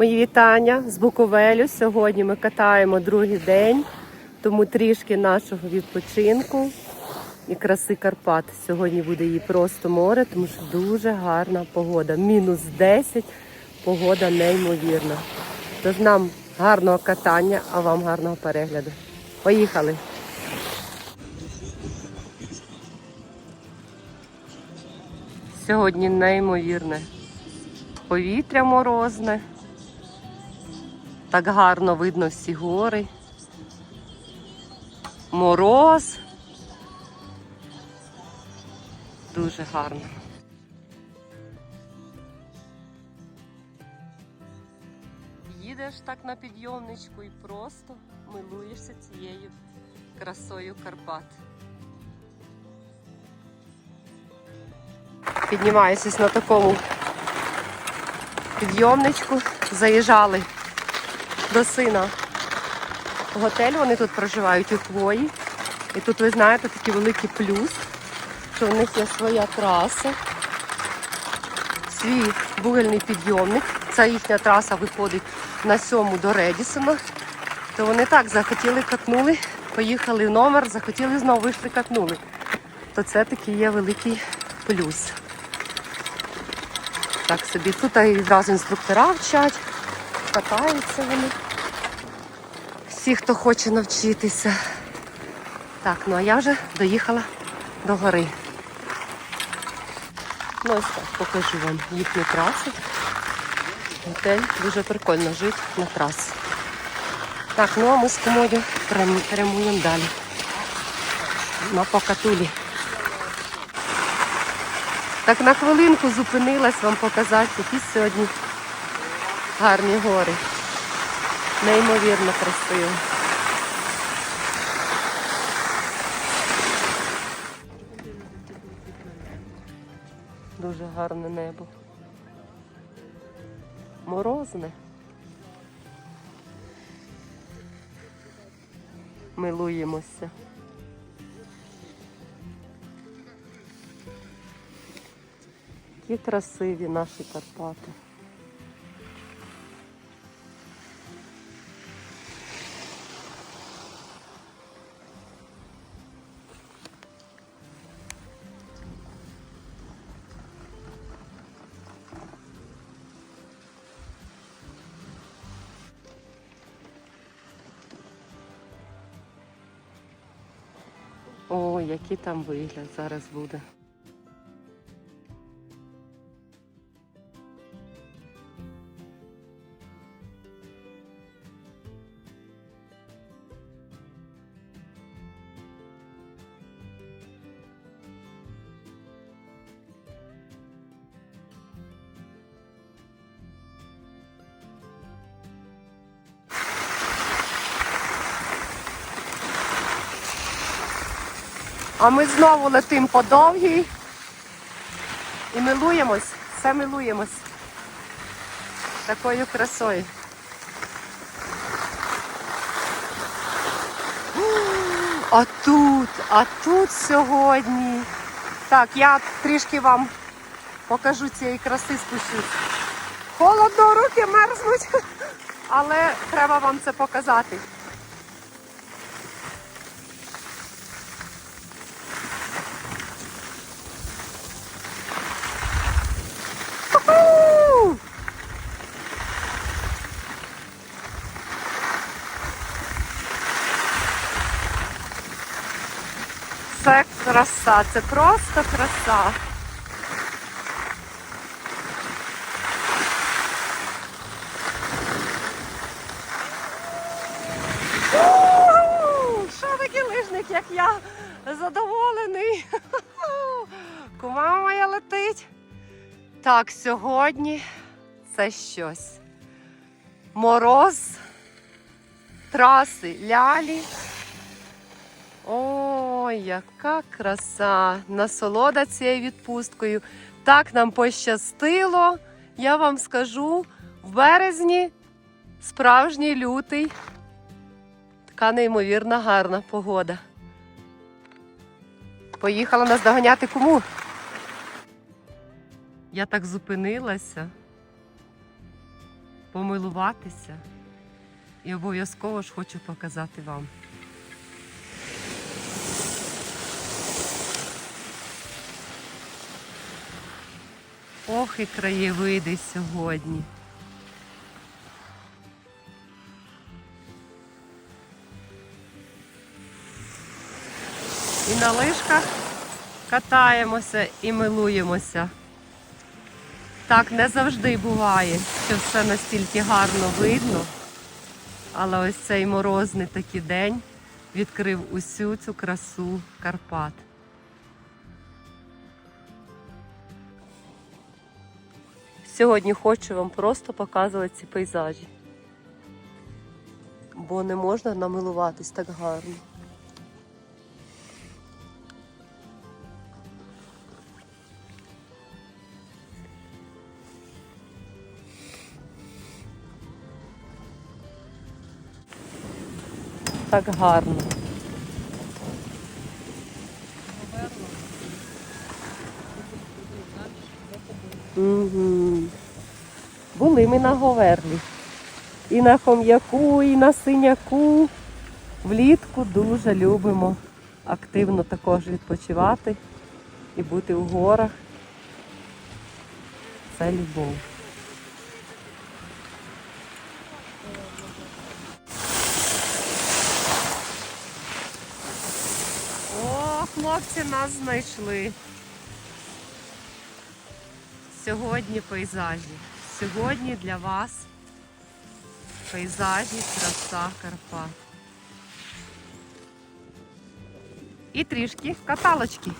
Мої вітання з Буковелю. Сьогодні ми катаємо другий день, тому трішки нашого відпочинку і краси Карпат. Сьогодні буде її просто море, тому що дуже гарна погода. Мінус 10, погода неймовірна. Тож нам гарного катання, а вам гарного перегляду. Поїхали! Сьогодні неймовірне повітря морозне. Так гарно видно всі гори. Мороз. Дуже гарно. Їдеш так на підйомничку і просто милуєшся цією красою Карпат. Піднімаєшся на такому підйомничку, заїжджали до сина в готель. Вони тут проживають у хвої. І тут, ви знаєте, такий великий плюс, що у них є своя траса, свій бугельний підйомник. Ця їхня траса виходить на сьому до Редісона. То вони так захотіли катнули, поїхали в номер, захотіли знову вийшли, катнули. То це такий є великий плюс. Так собі тут відразу інструктора вчать, катаються вони. Всі, хто хоче навчитися. Так, ну а я вже доїхала до гори. Ну ось так, покажу вам їхню трасу. Готель дуже прикольно жити на трасі. Так, ну а ми з комодю прямуємо далі. На покатулі. Так на хвилинку зупинилась вам показати, які сьогодні гарні гори. Неймовірно красиво. Дуже гарне небо. Морозне. Милуємося. Які красиві наші Карпати. О, який там вигляд зараз буде. А ми знову летимо по довгій і милуємось, все милуємось такою красою. А тут, а тут сьогодні. Так, я трішки вам покажу цієї краси спущусь. Холодно, руки мерзнуть, але треба вам це показати. Краса, це просто краса. Що такий лижник, як я задоволений. Кума моя летить. Так, сьогодні це щось. Мороз, траси лялі. Ой, яка краса! Насолода цією відпусткою. Так нам пощастило. Я вам скажу, в березні справжній лютий. Така неймовірна гарна погода. Поїхала нас доганяти кому? Я так зупинилася. помилуватися. І обов'язково ж хочу показати вам. Ох, і краєвиди сьогодні. І на лижках катаємося і милуємося. Так не завжди буває, що все настільки гарно видно. Але ось цей морозний такий день відкрив усю цю красу Карпат. Сьогодні хочу вам просто показувати ці пейзажі, бо не можна намилуватись так гарно. Так гарно. Угу. Були ми на Говерлі. І на хом'яку, і на синяку. Влітку дуже любимо активно також відпочивати і бути в горах. Це любов. О, хлопці нас знайшли. Сьогодні пейзажі. Сьогодні для вас пейзажі, краса Карпат. І трішки каталочки.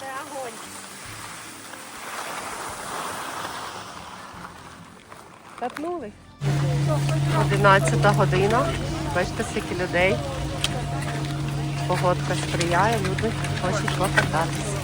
Це огонь. Катнули. 11 година. Бачите, скільки людей. Погодка сприяє, люди хочуть покататися.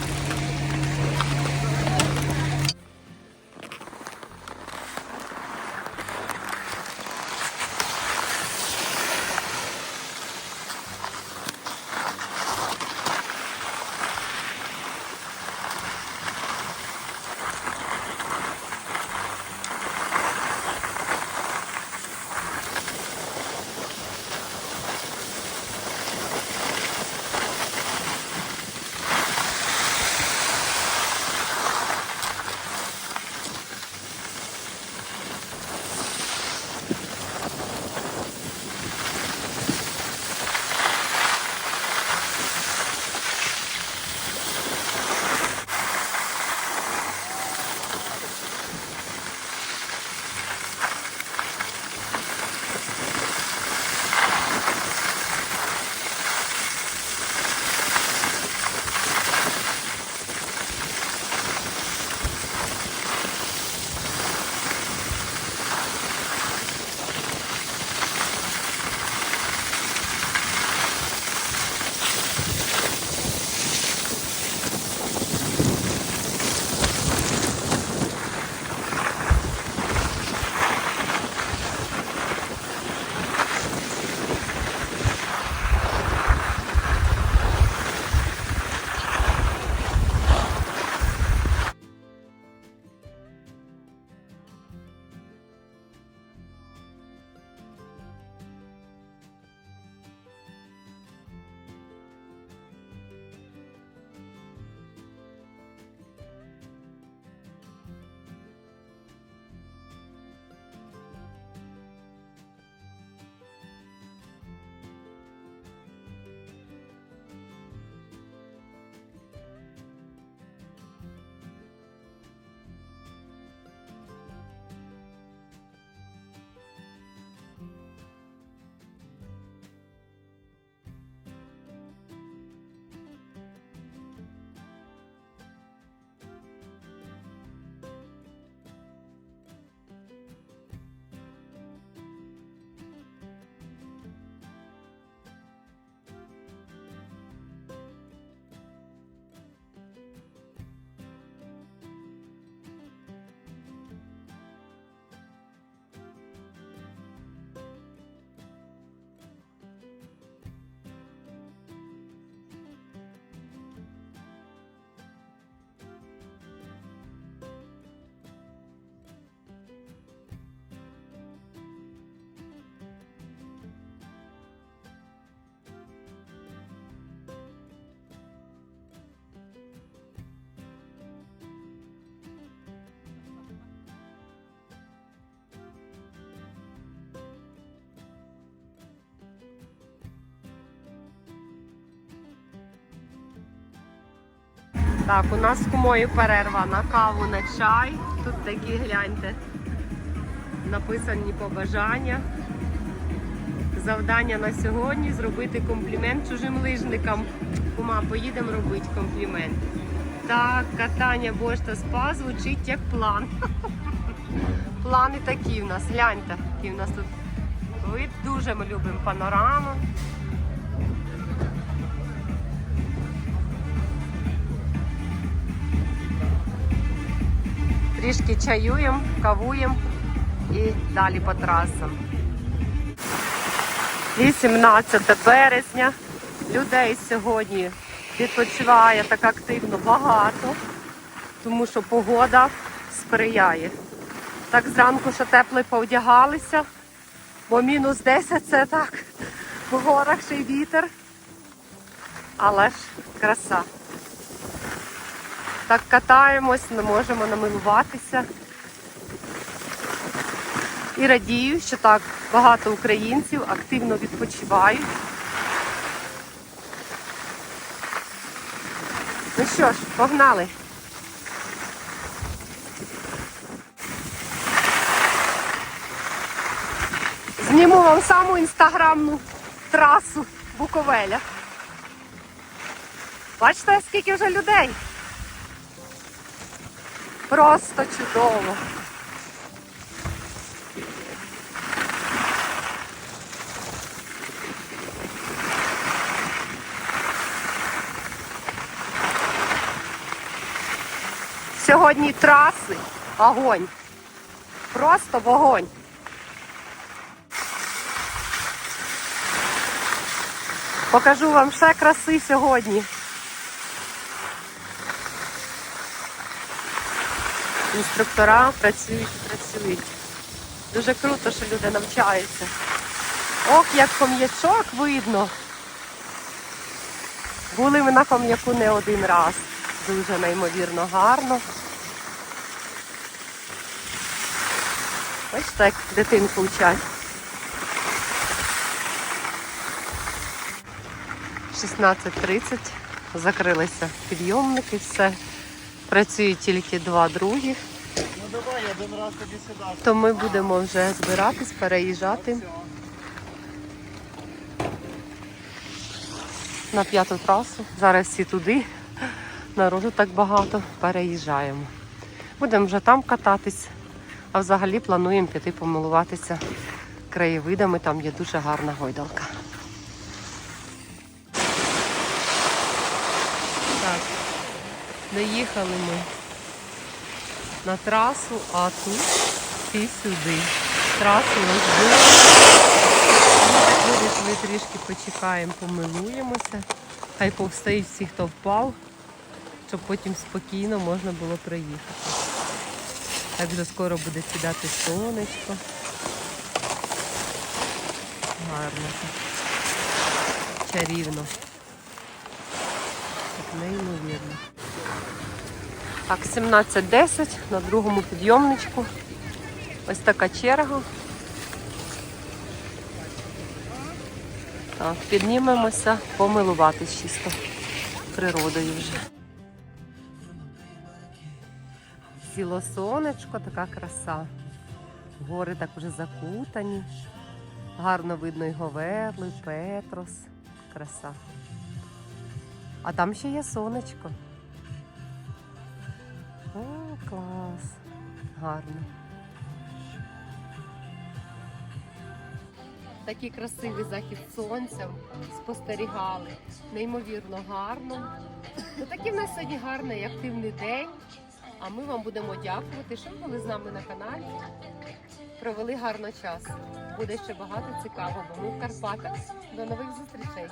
Так, у нас з кумою перерва на каву, на чай. Тут такі гляньте. Написані побажання. Завдання на сьогодні зробити комплімент чужим лижникам. Кума, поїдемо робити комплімент. Так, катання Бош та спа звучить як план. Плани такі в нас. Гляньте, який в нас тут вид. Дуже любимо панораму. Трішки чаюємо, кавуємо і далі по трасам. 18 березня. Людей сьогодні відпочиває так активно багато, тому що погода сприяє. Так зранку ще тепло повдягалися, бо мінус 10 це так, в горах ще й вітер. Але ж краса. Так катаємось, не можемо намилуватися. І радію, що так багато українців активно відпочивають. Ну що ж, погнали. Зніму вам саму інстаграмну трасу Буковеля. Бачите, скільки вже людей? Просто чудово. Сьогодні траси огонь. Просто вогонь. Покажу вам ще краси сьогодні. Інструктора працюють і працюють. Дуже круто, що люди навчаються. Ох, як хом'ячок видно. Були ми на хом'яку не один раз. Дуже неймовірно гарно. Ось так дитинку вчать. 16.30. Закрилися підйомники, все. Працюють тільки два других. Ну давай, один раз тобі сюди. То ми будемо вже збиратись, переїжджати на п'яту трасу. Зараз всі туди. Народу так багато. Переїжджаємо. Будемо вже там кататись, а взагалі плануємо піти помилуватися краєвидами. Там є дуже гарна гойдалка. Доїхали ми на трасу, а тут всі сюди. Трасу розбили. Ми так вирішили трішки почекаємо, помилуємося. Хай повстають всі, хто впав, щоб потім спокійно можна було проїхати. Так вже скоро буде сідати сонечко. Гарно так. Чарівно. Так неймовірно. Так, 17.10 на другому підйомничку. Ось така черга. Так, піднімемося, помилуватись чисто природою вже. Сіло сонечко, така краса. Гори так вже закутані. Гарно видно і Говерли, Петрос. Краса. А там ще є сонечко. Клас. Гарно. Такий красивий захід сонця спостерігали. Неймовірно гарно. Ну, такий в нас сьогодні гарний і активний день. А ми вам будемо дякувати, що були з нами на каналі. Провели гарно час. Буде ще багато цікавого. Ми в Карпатах. До нових зустрічей.